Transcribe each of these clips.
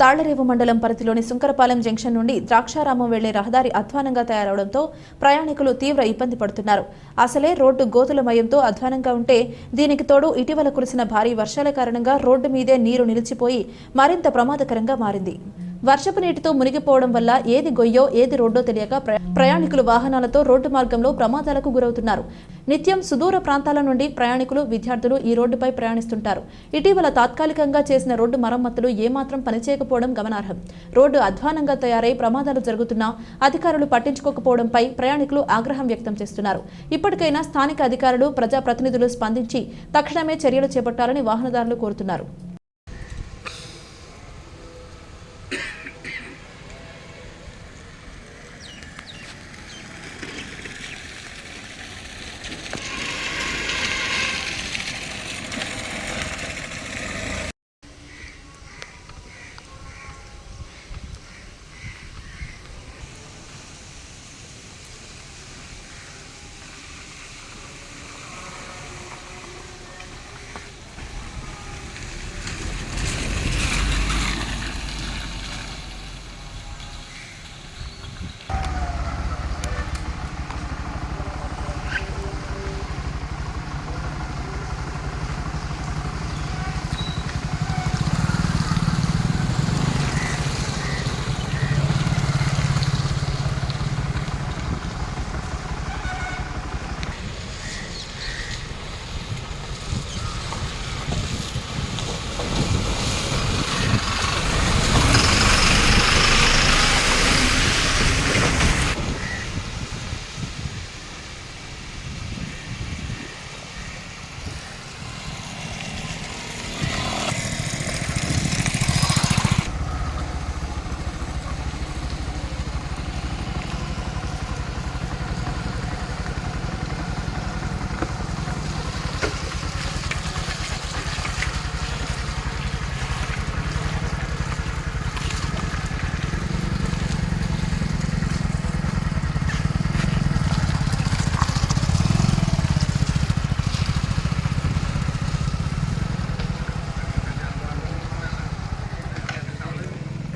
తాళ్ళరేవు మండలం పరిధిలోని సుంకరపాలెం జంక్షన్ నుండి ద్రాక్షారామం వెళ్ళే రహదారి అధ్వానంగా తయారవడంతో ప్రయాణికులు తీవ్ర ఇబ్బంది పడుతున్నారు. అసలే రోడ్డు గోతులమయంతో అధ్వానంగా ఉంటే దీనికి తోడు ఇటీవల కురిసిన భారీ వర్షాల కారణంగా రోడ్డు మీదే నీరు నిలిచిపోయి మరింత ప్రమాదకరంగా మారింది. వర్షపు నీటితో మునిగిపోవడం వల్ల ఏది గొయ్యో ఏది రోడ్డో తెలియక ప్రయాణికులు వాహనాలతో రోడ్డు మార్గంలో ప్రమాదాలకు గురవుతున్నారు. నిత్యం సుదూర ప్రాంతాల నుండి ప్రయాణికులు విద్యార్థులు ఈ రోడ్డుపై ప్రయాణిస్తుంటారు. ఇటీవల తాత్కాలికంగా చేసిన రోడ్డు మరమ్మతులు ఏమాత్రం పనిచేయకపోవడం గమనార్హం. రోడ్డు అధ్వానంగా తయారై ప్రమాదాలు జరుగుతున్నా అధికారులు పట్టించుకోకపోవడంపై ప్రయాణికులు ఆగ్రహం వ్యక్తం చేస్తున్నారు. ఇప్పటికైనా స్థానిక అధికారులు ప్రజాప్రతినిధులు స్పందించి తక్షణమే చర్యలు చేపట్టాలని వాహనదారులు కోరుతున్నారు.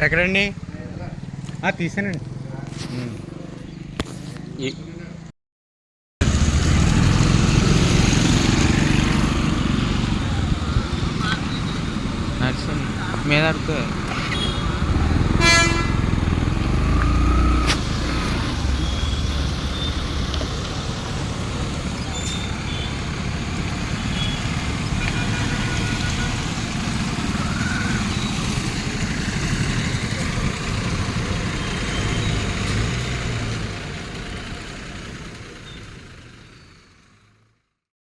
ఎక్కడండి? తీసానండి. నడుస్తుంది మీద అడుగుతుంది